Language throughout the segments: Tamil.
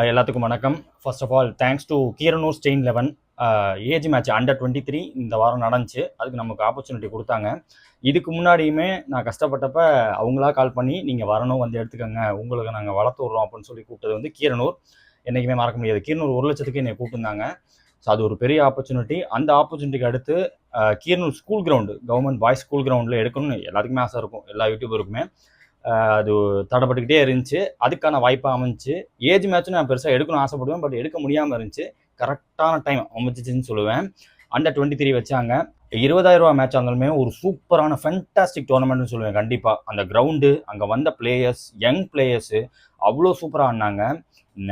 எல்லாத்துக்கும் வணக்கம். First of all thanks to Keeranur stain eleven age match under twenty three இந்த வாரம் நடந்துச்சு. அதுக்கு நமக்கு ஆப்பர்ச்சுனிட்டி கொடுத்தாங்க. இதுக்கு முன்னாடியுமே நான் கஷ்டப்பட்டப்ப அவங்களா கால் பண்ணி நீங்கள் வரணும் வந்து எடுத்துக்கோங்க. உங்களுக்கு நாங்கள் வளர்த்து விட்றோம் அப்படின்னு சொல்லி கூப்பிட்டது வந்து கீரனூர் என்றைக்குமே மறக்க முடியாது. கீரனூர் ஒரு லட்சத்துக்கு என்னை கூப்பிட்டுருந்தாங்க. ஸோ அது ஒரு பெரிய ஆப்பர்ச்சுனிட்டி அந்த ஆப்பர்ச்சுனிட்டிக்கு அடுத்து Keeranur school ground government boys school கிரவுண்டில் எடுக்கணும்னு எல்லாத்துக்குமே ஆசை இருக்கும். எல்லா யூடியூபருக்குமே அது தடப்பட்டுக்கிட்டே இருந்துச்சு. அதுக்கான வாய்ப்பாக அமைஞ்சு ஏஜ் மேட்ச்சும் நான் பெருசாக எடுக்கணும்னு ஆசைப்படுவேன். பட் எடுக்க முடியாமல் இருந்துச்சு. கரெக்டான டைம் அமைச்சிச்சுன்னு சொல்லுவேன். அண்டர் டுவெண்ட்டி த்ரீ வச்சாங்க. இருபதாயிரம் ரூபா மேட்ச் இருந்தாலுமே ஒரு சூப்பரான ஃபென்டாஸ்டிக் டோர்னமெண்ட்னு சொல்லுவேன். கண்டிப்பாக அந்த கிரவுண்டு அங்கே வந்த பிளேயர்ஸ் யங் பிளேயர்ஸு அவ்வளோ சூப்பராக ஆடினாங்க.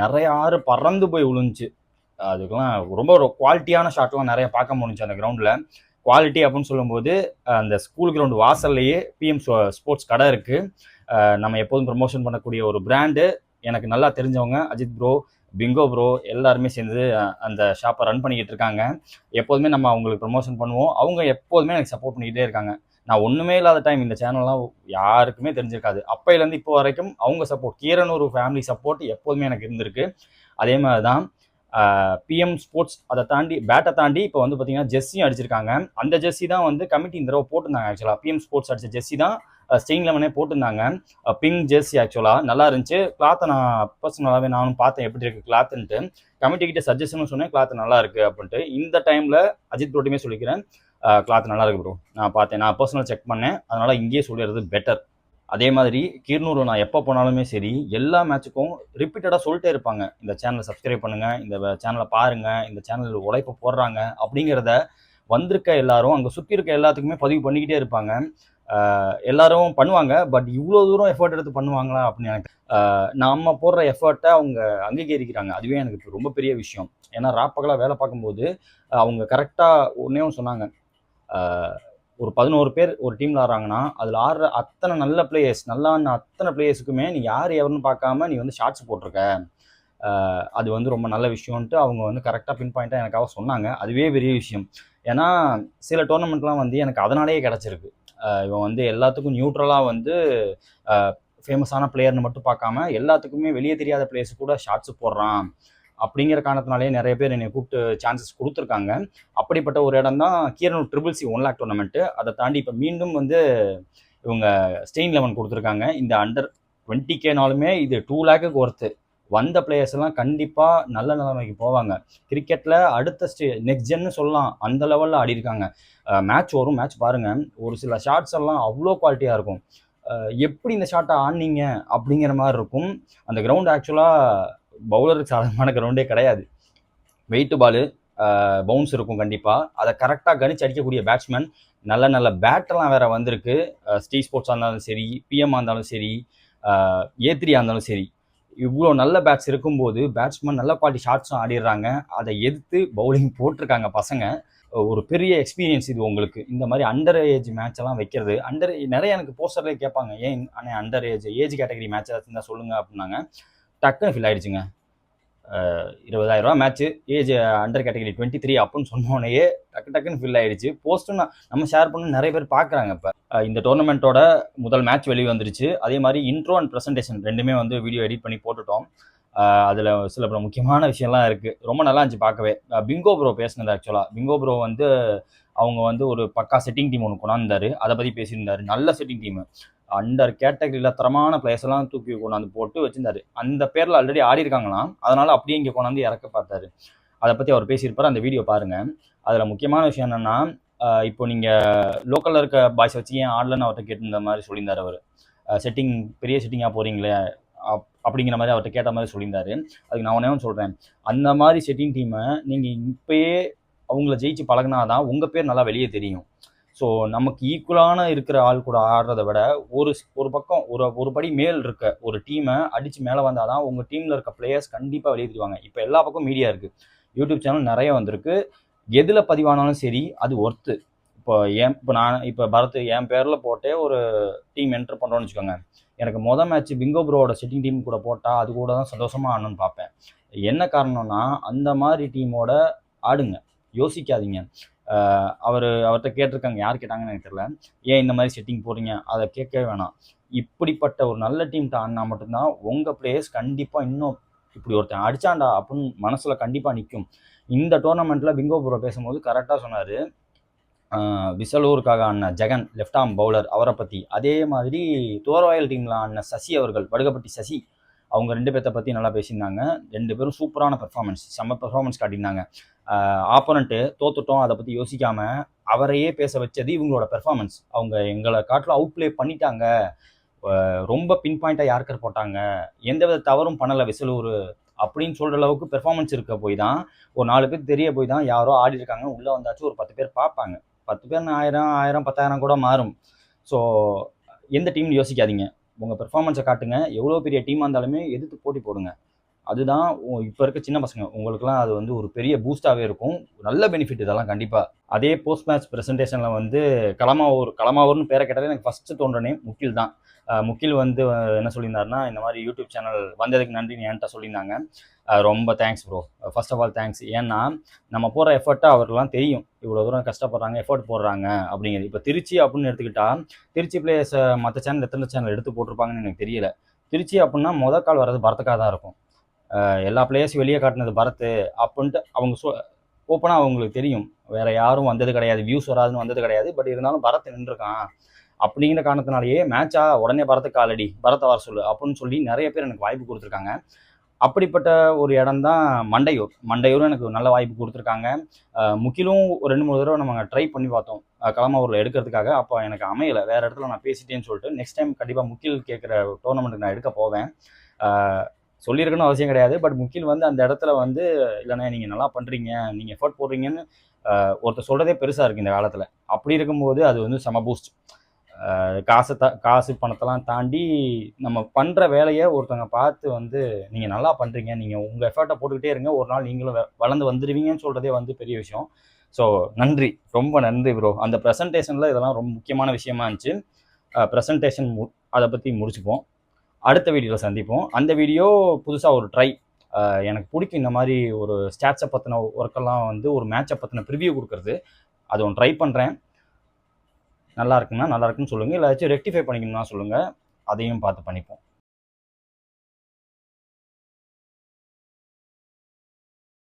நிறைய ஆறு பறந்து போய் விழுந்துச்சு. அதுக்கெல்லாம் ரொம்ப ஒரு குவாலிட்டியான ஷாட்லாம் நிறைய பார்க்க முடிஞ்சுச்சு அந்த கிரவுண்டில் குவாலிட்டி அப்படின்னு சொல்லும்போது அந்த ஸ்கூல் கிரவுண்டு வாசல்லையே பிஎம் ஸ்போர்ட்ஸ் கடை இருக்குது நம்ம எப்போதும் ப்ரமோஷன் பண்ணக்கூடிய ஒரு பிராண்டு எனக்கு நல்லா தெரிஞ்சவங்க அஜித் ப்ரோ பிங்கோ ப்ரோ எல்லாருமே சேர்ந்து அந்த ஷாப்பை ரன் பண்ணிக்கிட்டு இருக்காங்க. எப்போதுமே நம்ம அவங்களுக்கு ப்ரமோஷன் பண்ணுவோம். அவங்க எப்போதுமே எனக்கு சப்போர்ட் பண்ணிக்கிட்டே இருக்காங்க. நான் ஒன்றுமே இல்லாத டைம் இந்த சேனல்லாம் யாருக்குமே தெரிஞ்சிருக்காது. அப்பையிலேருந்து இப்போ வரைக்கும் அவங்க சப்போர்ட் கீரனூர் ஃபேமிலி சப்போர்ட் எப்போதுமே எனக்கு இருந்திருக்கு. அதே மாதிரி தான் பிஎம் ஸ்போர்ட்ஸ் அதை தாண்டி பேட்டை தாண்டி இப்போ வந்து பார்த்தீங்கன்னா ஜெஸ்ஸியும் அடிச்சிருக்காங்க. அந்த ஜெஸ்ஸி தான் வந்து கமிட்டி இந்த தடவை போட்டிருந்தாங்க ஆக்சுவலாக பிஎம் ஸ்போர்ட்ஸ் அடிச்ச ஜெஸ்ஸி தான் ஸ்டெயின் லெமனே போட்டிருந்தாங்க. பிங்க் ஜெர்சி ஆக்சுவலாக நல்லா இருந்துச்சு. கிளாத்தை நான் பர்சனலாகவே நானும் பார்த்தேன் எப்படி இருக்குது கிளாத்துன்ட்டு கமிட்டி கிட்ட சஜஷனும் சொன்னேன் கிளாத் நல்லா இருக்குது அப்படின்ட்டு. இந்த டைமில் அஜித் ப்ரோட்டுமே சொல்லிக்கிறேன் கிளாத் நல்லா இருக்கு ப்ரோ நான் பார்த்தேன் நான் பர்சனல் செக் பண்ணேன். அதனால் இங்கேயே சொல்லிடுறது பெட்டர் அதே மாதிரி கீர்னூர் நான் எப்போ போனாலுமே சரி எல்லா மேட்சுக்கும் ரிப்பீட்டடாக சொல்லிட்டே இருப்பாங்க. இந்த சேனலை சப்ஸ்கிரைப் பண்ணுங்கள் இந்த சேனலை பாருங்கள் இந்த சேனலில் உழைப்பு போடுறாங்க அப்படிங்கிறத வந்திருக்க எல்லாரும் அங்கே சுற்றி இருக்க எல்லாத்துக்குமே பதிவு பண்ணிக்கிட்டே இருப்பாங்க. எல்லாரும் பண்ணுவாங்க பட் இவ்வளோ தூரம் எஃபர்ட் எடுத்து பண்ணுவாங்களா அப்படின்னு எனக்கு நம்ம போடுற எஃபர்ட்டை அவங்க அங்கீகரிக்கிறாங்க. அதுவே எனக்கு ரொம்ப பெரிய விஷயம். ஏன்னா ராப்பகலாக வேலை பார்க்கும்போது அவங்க கரெக்டாக ஒன்றையும் சொன்னாங்க. ஒரு பதினோரு பேர் ஒரு டீமில் ஆடுறாங்கன்னா அதில் ஆடுற அத்தனை நல்ல பிளேயர்ஸ் நல்லா அத்தனை பிளேயர்ஸுக்குமே நீ யார் எவருன்னு பார்க்காம நீ வந்து ஷார்ட்ஸ் போட்டிருக்க. அது வந்து ரொம்ப நல்ல விஷயம்ன்ட்டு அவங்க வந்து கரெக்டாக பின் பாயிண்ட்டாக எனக்காக சொன்னாங்க. அதுவே பெரிய விஷயம். ஏன்னா சில டோர்னமெண்ட்லாம் வந்து எனக்கு அதனாலேயே கிடச்சிருக்கு. இவன் வந்து எல்லாத்துக்கும் நியூட்ரலாக வந்து ஃபேமஸான பிளேயர்னு மட்டும் பார்க்காம எல்லாத்துக்குமே வெளியே தெரியாத பிளேயர்ஸ் கூட ஷார்ட்ஸ் போடுறான். அப்படிங்கிற காரணத்தினாலே நிறைய பேர் என்னை கூப்பிட்டு சான்சஸ் கொடுத்துருக்காங்க. அப்படிப்பட்ட ஒரு இடம் தான் Keeranur triple C one lakh tournament அதை தாண்டி இப்போ மீண்டும் வந்து இவங்க ஸ்டெயின் லெவன் கொடுத்துருக்காங்க. இந்த அண்டர் டுவெண்ட்டி கேனாலுமே இது டூ லேக்குக்கு ஒர்த்து வந்த பிளேயர்ஸ் எல்லாம் கண்டிப்பாக நல்ல நிலைமைக்கு போவாங்க. கிரிக்கெட்டில் அடுத்த ஸ்டே நெக்ஸ்ட் ஜென்னு சொல்லலாம். அந்த லெவலில் ஆடி இருக்காங்க. மேட்ச் வரும் மேட்ச் பாருங்க. ஒரு சில ஷாட்ஸ் எல்லாம் அவ்வளோ குவாலிட்டியாக இருக்கும். எப்படி இந்த ஷாட்டை ஆடினீங்க அப்படிங்கிற மாதிரி இருக்கும். அந்த கிரவுண்ட் ஆக்சுவலாக பவுலருக்கு சாதகமான கிரவுண்டே கிடையாது. வெயிட்டு பாலு பவுன்ஸ் இருக்கும் கண்டிப்பாக அதை கரெக்டாக கணிச்சு அடிக்கக்கூடிய பேட்ஸ்மேன் நல்ல நல்ல பேட்டெல்லாம் வேற வந்திருக்கு. ஸ்டீ ஸ்போர்ட்ஸாக இருந்தாலும் சரி பிஎம்மாக இருந்தாலும் சரி ஏ த்ரீயாக இருந்தாலும் சரி. இவ்வளோ நல்ல பேட்ஸ் இருக்கும்போது பேட்ஸ்மேன் நல்ல குவாலிட்டி ஷாட்ஸும் ஆடிடுறாங்க. அதை எதிர்த்து பவுலிங் போட்டிருக்காங்க பசங்க. ஒரு பெரிய எக்ஸ்பீரியன்ஸ் இது உங்களுக்கு. இந்த மாதிரி அண்டர் ஏஜ் மேட்ச் எல்லாம் வைக்கிறது. அண்டர் நிறைய எனக்கு போஸ்டர்லேயே கேட்பாங்க. ஏன் அண்ணே under age age category match ஏதாச்சும் இருந்தால் சொல்லுங்கள் அப்படின்னாங்க. டக்குன்னு ஃபில் ஆகிடுச்சுங்க இருபதாயிரம் ரூபா match age under category twenty three அப்புன்னு சொன்னோடனே டக்கு டக்குன்னு ஃபில் ஆகிடுச்சு போஸ்ட்டும் நம்ம ஷேர் பண்ண நிறைய பேர் பார்க்குறாங்க இப்போ. இந்த டோர்னமெண்ட்டோட முதல் மேட்ச் வெளியே வந்துருச்சு அதே மாதிரி இன்ட்ரோ அண்ட் ப்ரெசன்டேஷன் ரெண்டுமே வந்து வீடியோ எடிட் பண்ணி போட்டுட்டோம். அதில் சில பல முக்கியமான விஷயம்லாம் இருக்குது ரொம்ப நல்லா இருந்துச்சு பார்க்கவே. பிங்கோ ப்ரோ பேசினது ஆக்சுவலாக பிங்கோ ப்ரோ வந்து அவங்க வந்து ஒரு பக்கா செட்டிங் டீம் ஒன்று கொண்டாந்தாரு. அதை பற்றி பேசியிருந்தாரு. நல்ல செட்டிங் டீமு அண்டர் கேட்டகரியில் தரமான பிளேயர்ஸ் எல்லாம் தூக்கி கொண்டாந்து போட்டு வச்சிருந்தாரு. அந்த பேரில் ஆல்ரெடி ஆடி இருக்காங்களாம். அப்படியே இங்கே கொண்டாந்து இறக்க பார்த்தாரு. அதை பற்றி அவர் பேசியிருப்பார். அந்த வீடியோ பாருங்கள் அதில் முக்கியமான விஷயம் என்னென்னா இப்போ நீங்கள் லோக்கலில் இருக்க பாய்ஸ் வச்சு ஏன் ஆடலன்னு அவர்கிட்ட கேட்டிருந்த மாதிரி சொல்லியிருந்தார் அவர். செட்டிங் பெரிய செட்டிங்காக போகிறீங்களே அப் அப்படிங்கிற மாதிரி அவர்கிட்ட கேட்ட மாதிரி சொல்லியிருந்தாரு. அதுக்கு நான் ஒன்றே சொல்கிறேன் அந்த மாதிரி செட்டிங் டீமை நீங்கள் இப்போயே அவங்கள ஜெயிச்சு பழகினாதான் உங்கள் பேர் நல்லா வெளியே தெரியும். ஸோ நமக்கு ஈக்குவலான இருக்கிற ஆள் கூட ஆடுறத விட ஒரு ஒரு பக்கம் ஒரு ஒரு படி மேல் இருக்க ஒரு டீமை அடித்து மேலே வந்தால் தான் உங்கள் டீமில் இருக்க பிளேயர்ஸ் கண்டிப்பாக வெளியே தெரிவாங்க. இப்போ எல்லா பக்கம் மீடியா இருக்குது யூடியூப் சேனல் நிறைய வந்திருக்கு. எதில் பதிவானாலும் சரி அது ஒர்த்து இப்போ ஏன் இப்போ நான் இப்போ பரத் என் பேரில் போட்டே ஒரு டீம் என்டர் பண்ணுறோன்னு வச்சுக்கோங்க. எனக்கு மொதல் மேட்ச் பிங்கோ ப்ரோவோட செட்டிங் டீம் கூட போட்டால் அது கூட தான் சந்தோஷமாக ஆடணும்னு பார்ப்பேன். என்ன காரணம்னா அந்த மாதிரி டீமோட ஆடுங்க. யோசிக்காதீங்க. அவர் அவர்கிட்ட கேட்டிருக்காங்க. யார் கேட்டாங்கன்னு எனக்கு தெரியல. ஏன் இந்த மாதிரி செட்டிங் போடுறீங்க? அதை கேட்கவே வேணாம். இப்படிப்பட்ட ஒரு நல்ல டீம்கிட்ட ஆடினா மட்டும்தான் உங்கள் பிளேயர்ஸ் கண்டிப்பாக இன்னும் இப்படி ஒருத்தன் அடிச்சான்டா அப்படின்னு மனசில் கண்டிப்பாக நிற்கும் இந்த டோர்னமெண்ட்டில் பிங்கோ பேசும்போது கரெக்டாக சொன்னார். விசலூருக்காக ஆடின ஜெகன் லெஃப்ட் ஆர்ம் பவுலர் அவரை பற்றி அதே மாதிரி தோர்வாயல் டீமில் ஆடின சசி அவர்கள் வடுகப்பட்டி சசி அவங்க ரெண்டு பேர்த்த பற்றி நல்லா பேசியிருந்தாங்க. ரெண்டு பேரும் சூப்பரான பெர்ஃபார்மன்ஸ் செம்ம பெர்ஃபார்மன்ஸ் காட்டியிருந்தாங்க. ஆப்போனண்ட்டு தோத்துட்டோம் அதை பற்றி யோசிக்காமல் அவரையே பேச வச்சது இவங்களோட பெர்ஃபார்மன்ஸ் அவங்க எங்களை காட்டில் அவுட் ப்ளே பண்ணிட்டாங்க. ரொம்ப பின் பாயிண்ட்டாக யார்கர் போட்டாங்க? எந்தவித தவறும் பண்ணலை விசலூர் அப்படின்னு சொல்கிற அளவுக்கு பெர்ஃபார்மன்ஸ் இருக்க போய் தான் ஒரு நாலு பேர் தெரிய போய் தான் யாரோ ஆடி இருக்காங்க உள்ளே வந்தாச்சும் ஒரு பத்து பேர் பார்ப்பாங்க. பத்து பேர் ஆயிரம் ஆயிரம் பத்தாயிரம் கூட மாறும். ஸோ எந்த டீம்னு யோசிக்காதீங்க. உங்கள் பெர்ஃபார்மன்ஸை காட்டுங்க. எவ்வளோ பெரிய டீமாக இருந்தாலுமே எதிர்த்து போட்டி போடுங்க. அதுதான் இப்போ இருக்க சின்ன பசங்க. உங்களுக்குலாம் அது வந்து ஒரு பெரிய பூஸ்டாகவே இருக்கும். நல்ல பெனிஃபிட் இதெல்லாம் கண்டிப்பாக அதே போஸ்ட் மேட்ச் ப்ரெசன்டேஷனில் வந்து களமாவூர் களமாவூர்னு பேரை கேட்டாலே எனக்கு ஃபஸ்ட்டு தோன்றனே முக்கில் தான். முக்கில் வந்து என்ன சொல்லியிருந்தாருன்னா இந்த மாதிரி யூடியூப் சேனல் வந்ததுக்கு நன்றின்னு என்கிட்ட சொல்லியிருந்தாங்க. ரொம்ப thanks bro first of all thanks ஏன்னா நம்ம போகிற எஃபர்ட்டை அவருக்குலாம் தெரியும். இவ்வளோ தூரம் கஷ்டப்படுறாங்க எஃபர்ட் போடுறாங்க அப்படிங்கிறது. இப்போ திருச்சி அப்படின்னு எடுத்துக்கிட்டா திருச்சி பிளேஸ் மற்ற சேனல் எத்தனை சேனல் எடுத்து போட்டிருப்பாங்கன்னு எனக்கு தெரியல. திருச்சி அப்படின்னா முத கால் வர்றது பரத்துக்காக தான் இருக்கும். எல்லா பிளேயர்ஸும் வெளியே காட்டினது பரத்து அப்படின்ட்டு அவங்க சொ ஓப்பனாக அவங்களுக்கு தெரியும். வேறு யாரும் வந்தது கிடையாது வியூஸ் வராதுன்னு வந்தது கிடையாது. பட் இருந்தாலும் பரத் நின்றுருக்கான். அப்படிங்கிற காரணத்தினாலேயே மேட்சா உடனே பரத்துக்கு காலடி பரத்தை வர சொல்லு அப்படின்னு சொல்லி நிறைய பேர் எனக்கு வாய்ப்பு கொடுத்துருக்காங்க. அப்படிப்பட்ட ஒரு இடம் தான் மண்டையூர். மண்டையூரும் எனக்கு நல்ல வாய்ப்பு கொடுத்துருக்காங்க. முக்கிலும் ஒரு ரெண்டு மூணு தடவை நம்ம ட்ரை பண்ணி பார்த்தோம். அஹ் களமாவூரில் எடுக்கிறதுக்காக. அப்போ எனக்கு அமையலை. வேறு இடத்துல நான் பேசிட்டேன்னு சொல்லிட்டு நெக்ஸ்ட் டைம் கண்டிப்பாக முக்கில் கேட்குற டோர்னமெண்ட்டுக்கு நான் எடுக்க போவேன். சொல்லியிருக்கணும் அவசியம் கிடையாது. பட் முக்கில் வந்து அந்த இடத்துல வந்து இல்லைண்ணே நீங்கள் நல்லா பண்ணுறீங்க நீங்கள் எஃபர்ட் போடுறீங்கன்னு ஒருத்தர் சொல்கிறதே பெருசாக இருக்குது இந்த காலத்தில். அப்படி இருக்கும்போது அது வந்து செம பூஸ்ட் காசை த காசு பணத்தெல்லாம் தாண்டி நம்ம பண்ணுற வேலையை ஒருத்தவங்க பார்த்து வந்து நீங்கள் நல்லா பண்ணுறீங்க நீங்கள் உங்கள் எஃபர்ட்டை போட்டுக்கிட்டே இருங்க. ஒரு நாள் நீங்களும் வளர்ந்து வந்துடுவீங்கன்னு சொல்கிறதே வந்து பெரிய விஷயம். ஸோ நன்றி. ரொம்ப நன்றி ப்ரோ அந்த ப்ரெசன்டேஷனில் இதெல்லாம் ரொம்ப முக்கியமான விஷயமா இருந்துச்சு. ப்ரெசன்டேஷன் மு அதை பற்றி முடிச்சுப்போம். அடுத்த வீடியோவில் சந்திப்போம். அந்த வீடியோ புதுசாக ஒரு ட்ரை எனக்கு பிடிக்கும் இந்த மாதிரி ஒரு ஸ்டாட்ஸை பற்றின ஒர்க்கெல்லாம் வந்து ஒரு மேட்சை பற்றின ப்ரிவியூ கொடுக்குறது. அது ஒன்று ட்ரை பண்ணுறேன் நல்லா இருக்குன்னா நல்லா இருக்குன்னு சொல்லுங்கள் இல்லை ஏதாச்சும் ரெக்டிஃபை பண்ணிக்கணும்னா சொல்லுங்கள் அதையும் பார்த்து பண்ணிப்போம்.